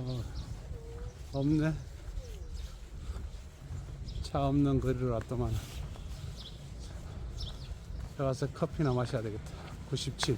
어, 없네. 차 없는 거리로 왔더만. 와서 커피나 마셔야 되겠다. 97.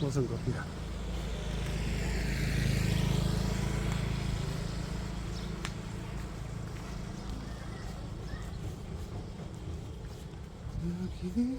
무슨 커피야? 여기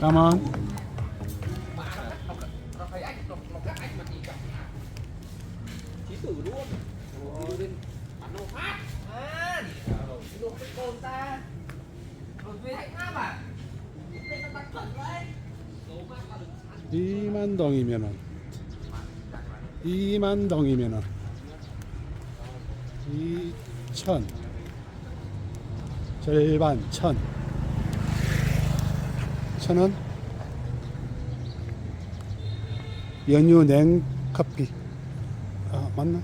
mà đừng 2만 동이면은. 2만 동이면은. 2천. 절반 천 천원. 연유 냉커피. 아 맞나?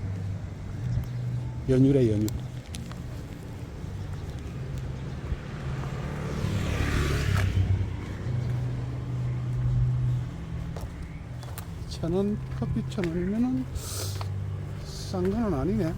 연유래 연유. 천원 커피 천 원이면은 싼 거는 아니네